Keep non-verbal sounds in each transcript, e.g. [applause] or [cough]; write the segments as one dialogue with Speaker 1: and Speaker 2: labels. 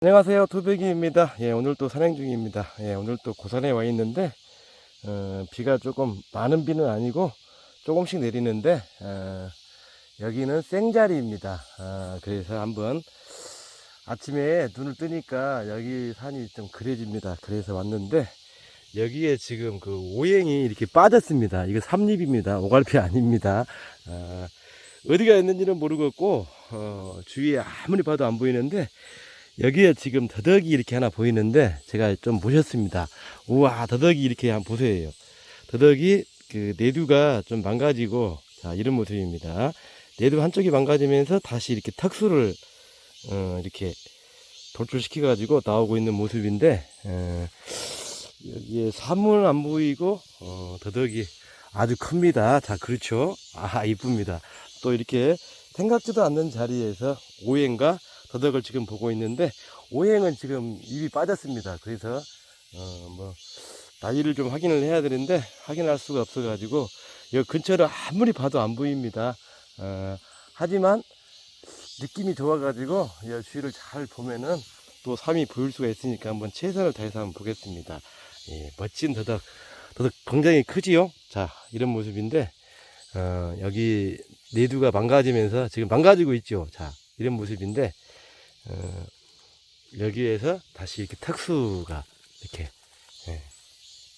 Speaker 1: 안녕하세요. 투백이입니다. 예 오늘 또 산행 중입니다. 예 오늘 또 고산에 와 있는데 어, 비가 조금 많은 비는 아니고 조금씩 내리는데 어, 여기는 생자리입니다. 아, 그래서 한번 아침에 눈을 뜨니까 여기 산이 좀 그려집니다. 그래서 왔는데 여기에 지금 그 오행이 이렇게 빠졌습니다. 이거 삼립입니다. 오갈피 아닙니다. 아, 어디가 있는지는 모르겠고 어, 주위에 아무리 봐도 안 보이는데 여기에 지금 더덕이 이렇게 하나 보이는데 제가 좀 보셨습니다. 우와 더덕이 이렇게 한번 보세요. 더덕이 그 내두가 좀 망가지고 자 이런 모습입니다. 내두 한쪽이 망가지면서 다시 이렇게 턱수를 어, 이렇게 돌출시켜 가지고 나오고 있는 모습인데 어, 여기에 사물 안 보이고 어, 더덕이 아주 큽니다. 자 그렇죠. 아 이쁩니다. 또 이렇게 생각지도 않는 자리에서 오행과 더덕을 지금 보고 있는데 오행은 지금 입이 빠졌습니다. 그래서 어 뭐 나이를 좀 확인을 해야 되는데 확인할 수가 없어 가지고 여기 근처를 아무리 봐도 안 보입니다. 어, 하지만 느낌이 좋아 가지고 이 주위를 잘 보면은 또 삶이 보일 수가 있으니까 한번 최선을 다해서 한번 보겠습니다. 예, 멋진 더덕 더덕 굉장히 크지요? 자 이런 모습인데 어, 여기 내두가 망가지면서 지금 망가지고 있죠. 자 이런 모습인데 어, 여기에서 다시 이렇게 턱수가 이렇게 예,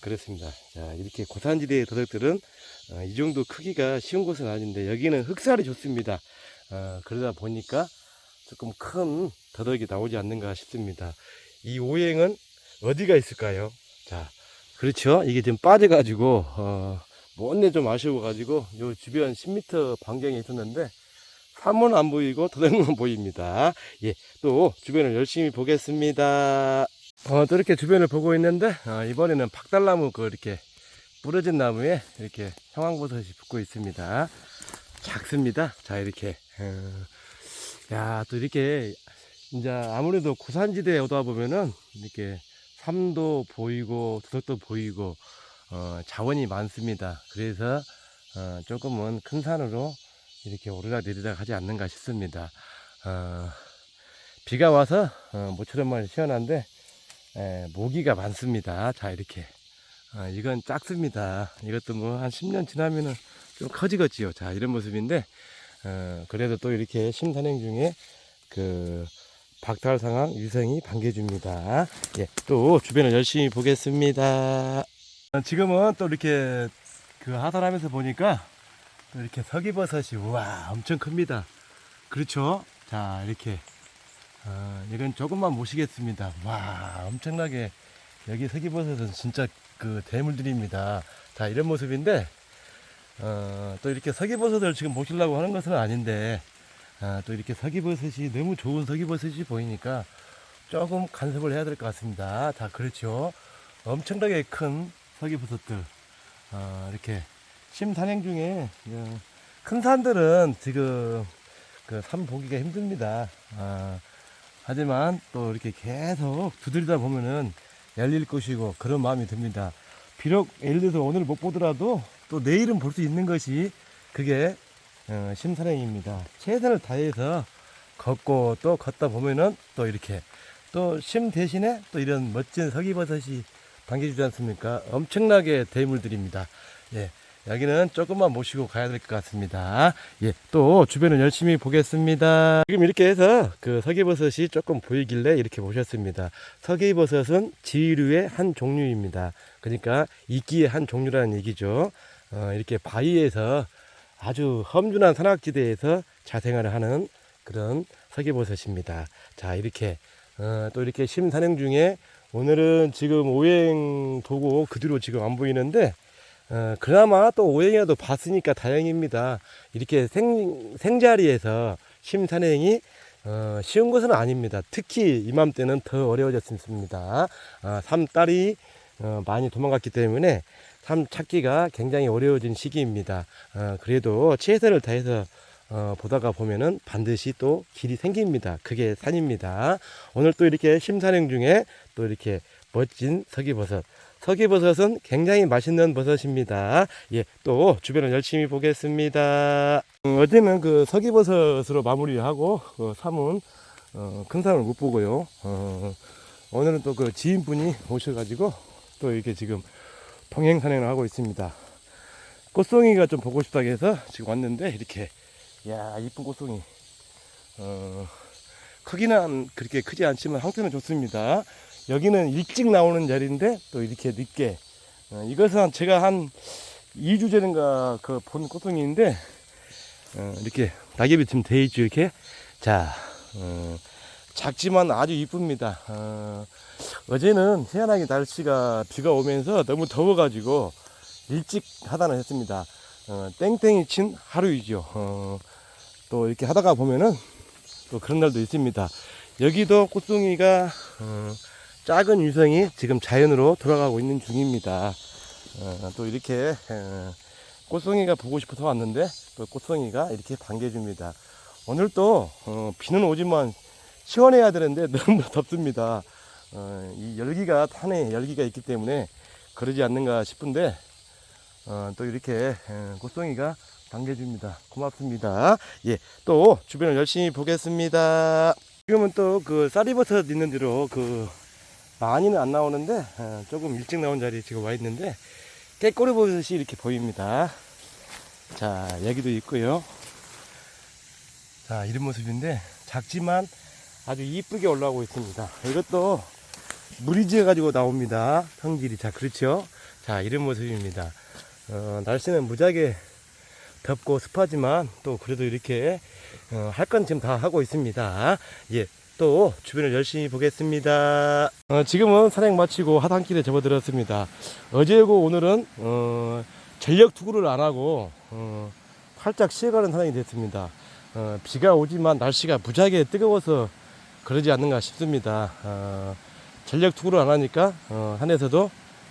Speaker 1: 그렇습니다. 자 이렇게 고산지대의 더덕들은 어, 이 정도 크기가 쉬운 곳은 아닌데 여기는 흑살이 좋습니다. 어, 그러다 보니까 조금 큰 더덕이 나오지 않는가 싶습니다. 이 오행은 어디가 있을까요? 자 그렇죠. 이게 지금 빠져가지고 어, 못내 좀 아쉬워가지고 요 주변 10m 반경에 있었는데 사문 안 보이고 도둑만 [laughs] 보입니다. 예, 또 주변을 열심히 보겠습니다. 어, 또 이렇게 주변을 보고 있는데 어, 이번에는 박달나무 그 이렇게 부러진 나무에 이렇게 형황버섯이 붙고 있습니다. 작습니다. 자 이렇게 어, 야또 이렇게 이제 아무래도 고산지대에 오다 보면은 이렇게 삶도 보이고 도덕도 보이고 어, 자원이 많습니다. 그래서 어, 조금은 큰 산으로 이렇게 오르락 내리락 하지 않는가 싶습니다. 어, 비가 와서 어, 모처럼만 시원한데 에, 모기가 많습니다. 자 이렇게 어, 이건 작습니다. 이것도 뭐 한 10년 지나면은 좀 커지겠지요. 자 이런 모습인데 어, 그래도 또 이렇게 심산행 중에 그 박탈 상황 유생이 반겨줍니다. 예, 또 주변을 열심히 보겠습니다. 어, 지금은 또 이렇게 그 하산하면서 보니까 또 이렇게 서기버섯이 우와 엄청 큽니다. 그렇죠? 자 이렇게 어, 이건 조금만 모시겠습니다. 와 엄청나게 여기 서기버섯은 진짜 그 대물들입니다. 자 이런 모습인데 어, 또 이렇게 서기버섯을 지금 보시려고 하는 것은 아닌데 아, 또 이렇게 서기버섯이 너무 좋은 서기버섯이 보이니까 조금 간섭을 해야 될 것 같습니다. 자 그렇죠. 엄청나게 큰 서기버섯들 어, 이렇게 심산행 중에 어, 큰 산들은 지금 그 산 보기가 힘듭니다. 아, 하지만 또 이렇게 계속 두드리다 보면은 열릴 것이고 그런 마음이 듭니다. 비록 예를 들어서 오늘 못 보더라도 또 내일은 볼 수 있는 것이 그게 어, 심산행입니다. 최선을 다해서 걷고 또 걷다 보면은 또 이렇게 또 심 대신에 또 이런 멋진 서기버섯이 반겨주지 않습니까? 엄청나게 대물들입니다. 예. 여기는 조금만 모시고 가야 될 것 같습니다. 예, 또 주변을 열심히 보겠습니다. 지금 이렇게 해서 그 서기버섯이 조금 보이길래 이렇게 보셨습니다. 서기버섯은 지류의 한 종류입니다. 그러니까 이끼의 한 종류라는 얘기죠. 어, 이렇게 바위에서 아주 험준한 산악지대에서 자생활을 하는 그런 서기버섯입니다. 자, 이렇게 어, 또 이렇게 심산행 중에 오늘은 지금 오행 도고 그 뒤로 지금 안 보이는데 어, 그나마 또 오행이라도 봤으니까 다행입니다. 이렇게 생, 생자리에서 심산행이 어, 쉬운 것은 아닙니다. 특히 이맘때는 더 어려워졌습니다. 어, 삼딸이 어, 많이 도망갔기 때문에 삶 찾기가 굉장히 어려워진 시기입니다. 어, 그래도 최선을 다해서 어, 보다가 보면은 반드시 또 길이 생깁니다. 그게 산입니다. 오늘 또 이렇게 심산행 중에 또 이렇게 멋진 서기버섯. 서기버섯은 굉장히 맛있는 버섯입니다. 예, 또 주변을 열심히 보겠습니다. 음, 어제는 그 서기버섯으로 마무리하고 그 삼은 어, 큰 사람을 못 보고요. 어, 오늘은 또 그 지인분이 오셔가지고 또 이렇게 지금 동행 산행을 하고 있습니다. 꽃송이가 좀 보고 싶다고 해서 지금 왔는데 이렇게 야 이쁜 꽃송이 어, 크기는 그렇게 크지 않지만 형태는 좋습니다. 여기는 일찍 나오는 자리인데 또 이렇게 늦게 어, 이것은 제가 한 2주 전인가 그 본 꽃송이인데 어, 이렇게 낙엽이 지금 돼 있죠 이렇게 자 어, 작지만 아주 이쁩니다. 어, 어제는 희한하게 날씨가 비가 오면서 너무 더워가지고 일찍 하단을 했습니다. 어, 땡땡이 친 하루이죠. 어, 또 이렇게 하다가 보면은 또 그런 날도 있습니다. 여기도 꽃송이가 어, 작은 유성이 지금 자연으로 돌아가고 있는 중입니다. 어, 또 이렇게 어, 꽃송이가 보고 싶어서 왔는데 또 꽃송이가 이렇게 반겨줍니다. 오늘 또 어, 비는 오지만 시원해야 되는데 너무 [laughs] 덥습니다. 어, 이 열기가 탄에 열기가 있기 때문에 그러지 않는가 싶은데 어, 또 이렇게 에, 꽃송이가 반겨줍니다. 고맙습니다. 예, 또 주변을 열심히 보겠습니다. 지금은 또 그 쌀이버섯 있는 대로 그 많이는 안 나오는데 어, 조금 일찍 나온 자리에 지금 와 있는데 깨꼬리 버섯이 이렇게 보입니다. 자, 여기도 있고요. 자, 이런 모습인데 작지만 아주 이쁘게 올라오고 있습니다. 이것도 물이 지어 가지고 나옵니다. 성질이 자, 그렇죠? 자, 이런 모습입니다. 어, 날씨는 무지하게 덥고 습하지만 또 그래도 이렇게 어, 할건 지금 다 하고 있습니다. 예. 또 주변을 열심히 보겠습니다. 어, 지금은 산행 마치고 하단길에 접어들었습니다. 어제고 오늘은 어, 전력 투구를 안 하고 어, 활짝 쉬어가는 산행이 됐습니다. 어, 비가 오지만 날씨가 무지하게 뜨거워서 그러지 않는가 싶습니다. 어, 전력 투구를 안 하니까 어, 산에서도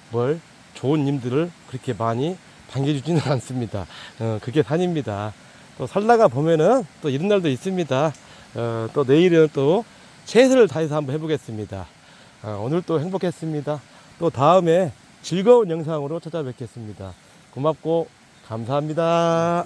Speaker 1: 뭘 좋은 님들을 그렇게 많이 반겨주지는 [laughs] 않습니다. 어, 그게 산입니다. 또 살다가 보면은 또 이런 날도 있습니다. 어, 또 내일은 또 최선을 다해서 한번 해보겠습니다. 어, 오늘 또 행복했습니다. 또 다음에 즐거운 영상으로 찾아뵙겠습니다. 고맙고 감사합니다.